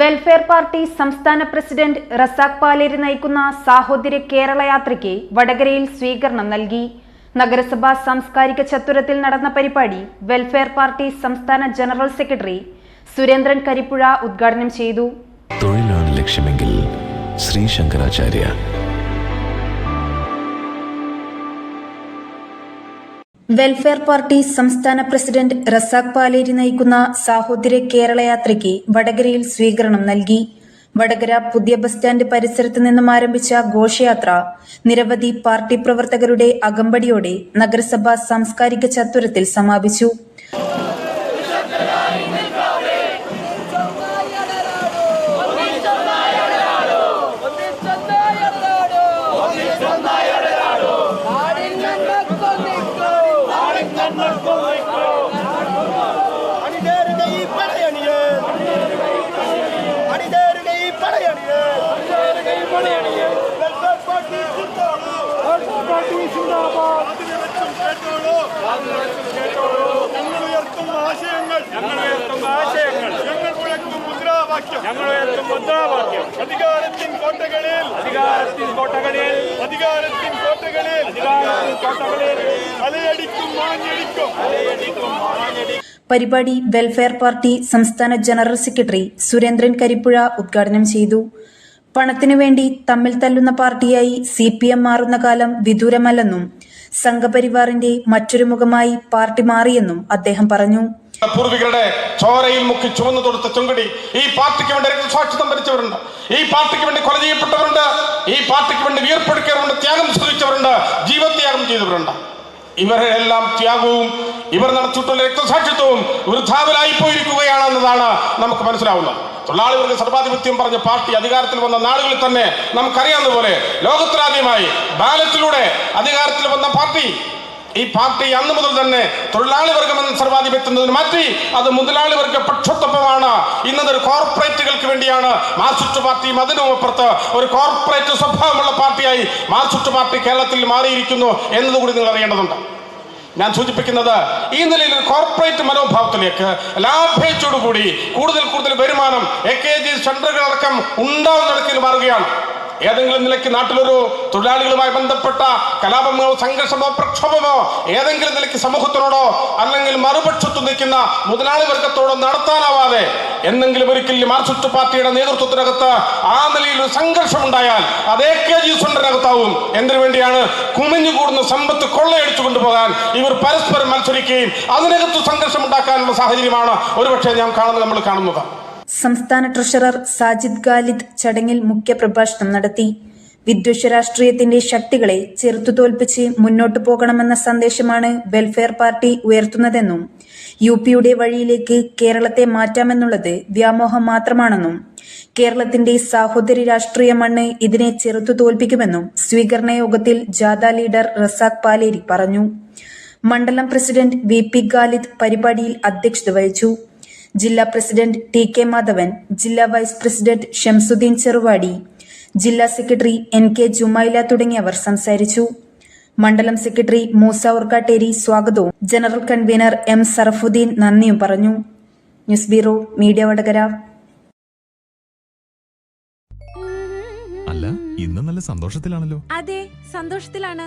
Welfare party സംസ്ഥാന president Razak Paleri നയിക്കുന്ന സാഹോദര്യ കേരള യാത്രയ്ക്ക് വടകരയിൽ സ്വീകരണം നൽകി. നഗരസഭാ സാംസ്കാരിക ചത്തുരത്തിൽ നടന്ന പരിപാടി വെൽഫെയർ പാർട്ടി സംസ്ഥാന ജനറൽ സെക്രട്ടറി സുരേന്ദ്രൻ കരിപ്പുഴ ഉദ്ഘാടനം ചെയ്തു. തൊഴിലാണ് ലക്ഷ്യമെങ്കിൽ ശ്രീ ശങ്കരാചാര്യ വെൽഫെയർ പാർട്ടി സംസ്ഥാന പ്രസിഡന്റ് റസാഖ് പാലേരി നയിക്കുന്ന സാഹോദര്യ കേരള യാത്രയ്ക്ക് വടകരയിൽ സ്വീകരണം നൽകി. വടകര പുതിയ ബസ് സ്റ്റാൻഡ് പരിസരത്ത് നിന്നും ആരംഭിച്ച ഘോഷയാത്ര നിരവധി പാർട്ടി പ്രവർത്തകരുടെ അകമ്പടിയോടെ നഗരസഭ സാംസ്കാരിക ചത്വരത്തിൽ സമാപിച്ചു അണിതേറുക ഈ പടയണിയെ അണിതേറുക ഈ പടയണിയെ വെൽഫെയർ പാർട്ടി ഉയർത്തും ആശയങ്ങൾ ആശയങ്ങൾ മുദ്രാവാക്യം മുദ്രാവാക്യം അധികാരത്തിൻ കോട്ടകളിൽ അധികാരത്തിൻ കോട്ടകളിൽ അധികാരത്തിൻ കോട്ടകളിൽ അധികാരത്തിൻ കോട്ടകളിൽ അലയടിക്കും അലയടിക്കും പരിപാടി വെൽഫെയർ പാർട്ടി സംസ്ഥാന ജനറൽ സെക്രട്ടറി സുരേന്ദ്രൻ കരിപ്പുഴ ഉദ്ഘാടനം ചെയ്തു. പണത്തിനു വേണ്ടി തമ്മിൽ തല്ലുന്ന പാർട്ടിയായി സി പി എം മാറുന്ന കാലം വിദൂരമല്ലെന്നും സംഘപരിവാറിന്റെ മറ്റൊരു മുഖമായി പാർട്ടി മാറിയെന്നും അദ്ദേഹം പറഞ്ഞു. പൂർവികരുടെ ചോരയിൽ മുക്കി ചുവന്നു തൊടുത്ത ചുങ്കടി ഈ പാർട്ടിക്ക് വേണ്ടി രക്തസാക്ഷിത്വം ഭരിച്ചവരുണ്ട് ഈ പാർട്ടിക്ക് വേണ്ടി കൊല ചെയ്യപ്പെട്ടവരുണ്ട്. ഈ പാർട്ടിക്ക് വേണ്ടി വിയർപ്പെടുക്കിയവരുണ്ട് ത്യാഗം ശ്രമിച്ചവരുണ്ട് ജീവത്യാഗം ചെയ്തവരുണ്ട്. ഇവരെല്ലാം ത്യാഗവും ഇവർ നടത്തിയിട്ടുള്ള രക്തസാക്ഷിത്വവും വൃദ്ധാവിലായി പോയിരിക്കുകയാണെന്നതാണ് നമുക്ക് മനസ്സിലാവുന്നത്. തൊഴിലാളി വർഗ സർവാധിപത്യം പറഞ്ഞ പാർട്ടി അധികാരത്തിൽ വന്ന നാടുകളിൽ തന്നെ നമുക്കറിയാവുന്ന പോലെ ലോകത്തിലാദ്യമായി ബാലറ്റിലൂടെ അധികാരത്തിൽ വന്ന പാർട്ടി. ഈ പാർട്ടി അന്ന് മുതൽ തന്നെ തൊഴിലാളി വർഗം എന്ന സർവാധിപത്യത്തിന് മാറ്റി. അത് മുതലാളി വർഗ പക്ഷത്തൊപ്പമാണ് ഇന്നത് കോർപ്പറേറ്റുകൾക്ക് വേണ്ടിയാണ് മാർക്സിസ്റ്റ് പാർട്ടിയും അതിനും അപ്പുറത്ത് ഒരു കോർപ്പറേറ്റ് സ്വഭാവമുള്ള പാർട്ടിയായി മാർക്സിസ്റ്റ് പാർട്ടി കേരളത്തിൽ മാറിയിരിക്കുന്നു എന്നതുകൂടി നിങ്ങൾ അറിയേണ്ടതുണ്ട്. ഞാൻ സൂചിപ്പിക്കുന്നത് ഈ നിലയിൽ കോർപ്പറേറ്റ് മനോഭാവത്തിലേക്ക് ലാഭേച്ഛയോടുകൂടി കൂടുതൽ കൂടുതൽ വരുമാനം എ കെ ജി സെന്ററുകളടക്കം ഉണ്ടാവുന്ന നിലയ്ക്ക് മാറുകയാണ്. ഏതെങ്കിലും നിലയ്ക്ക് നാട്ടിലൊരു തൊഴിലാളികളുമായി ബന്ധപ്പെട്ട കലാപമോ സംഘർഷമോ പ്രക്ഷോഭമോ ഏതെങ്കിലും നിലയ്ക്ക് സമൂഹത്തിനോടോ അല്ലെങ്കിൽ മറുപക്ഷത്തു നിൽക്കുന്ന മുതലാളി വർഗത്തോടോ നടത്താനാവാതെ എന്നെങ്കിലും ഒരിക്കൽ ഈ മാർക്സിസ്റ്റ് പാർട്ടിയുടെ നേതൃത്വത്തിനകത്ത് ആ നിലയിൽ ഒരു സംഘർഷം ഉണ്ടായാൽ അത് കെ ജി സുണ്ടനകത്താവും എന്തിനു വേണ്ടിയാണ് കുമിഞ്ഞുകൂടുന്ന സമ്പത്ത് കൊള്ളയടിച്ചു കൊണ്ടുപോകാൻ ഇവർ പരസ്പരം മത്സരിക്കുകയും അതിനകത്ത് സംഘർഷം ഉണ്ടാക്കാനുള്ള സാഹചര്യമാണ് ഒരുപക്ഷെ ഞാൻ കാണുന്നത് നമ്മൾ കാണുന്നത്. സംസ്ഥാന ട്രഷറർ സാജിദ് ഖാലിദ് ചടങ്ങിൽ മുഖ്യപ്രഭാഷണം നടത്തി. വിദ്വേഷ രാഷ്ട്രീയത്തിന്റെ ശക്തികളെ ചെറുത്തു തോൽപ്പിച്ച് മുന്നോട്ടു പോകണമെന്ന സന്ദേശമാണ് വെൽഫെയർ പാർട്ടി ഉയർത്തുന്നതെന്നും യു പിയുടെ വഴിയിലേക്ക് കേരളത്തെ മാറ്റാമെന്നുള്ളത് വ്യാമോഹം മാത്രമാണെന്നും കേരളത്തിന്റെ സാഹോദര്യ രാഷ്ട്രീയ മണ്ണ് ഇതിനെ ചെറുത്തു തോൽപ്പിക്കുമെന്നും സ്വീകരണ യോഗത്തിൽ ജാഥ ലീഡർ റസാഖ് പാലേരി പറഞ്ഞു. മണ്ഡലം പ്രസിഡന്റ് വി പി ഖാലിദ് പരിപാടിയിൽ അധ്യക്ഷത വഹിച്ചു. ജില്ലാ പ്രസിഡന്റ് ടി കെ മാധവൻ ജില്ലാ വൈസ് പ്രസിഡന്റ് ഷംസുദ്ദീൻ ചെറുവാടി ജില്ലാ സെക്രട്ടറി എൻ കെ ജുമൈല തുടങ്ങിയവർ സംസാരിച്ചു. മണ്ഡലം സെക്രട്ടറി മൂസ ഉർക്കാട്ടേരി സ്വാഗതവും. ജനറൽ കൺവീനർ എം സറഫുദ്ദീൻ നന്ദിയും പറഞ്ഞു. News bureau media Vadakara. അല്ല ഇന്ന് നല്ല സന്തോഷത്തിലാണല്ലോ. അതെ സന്തോഷത്തിലാണ്.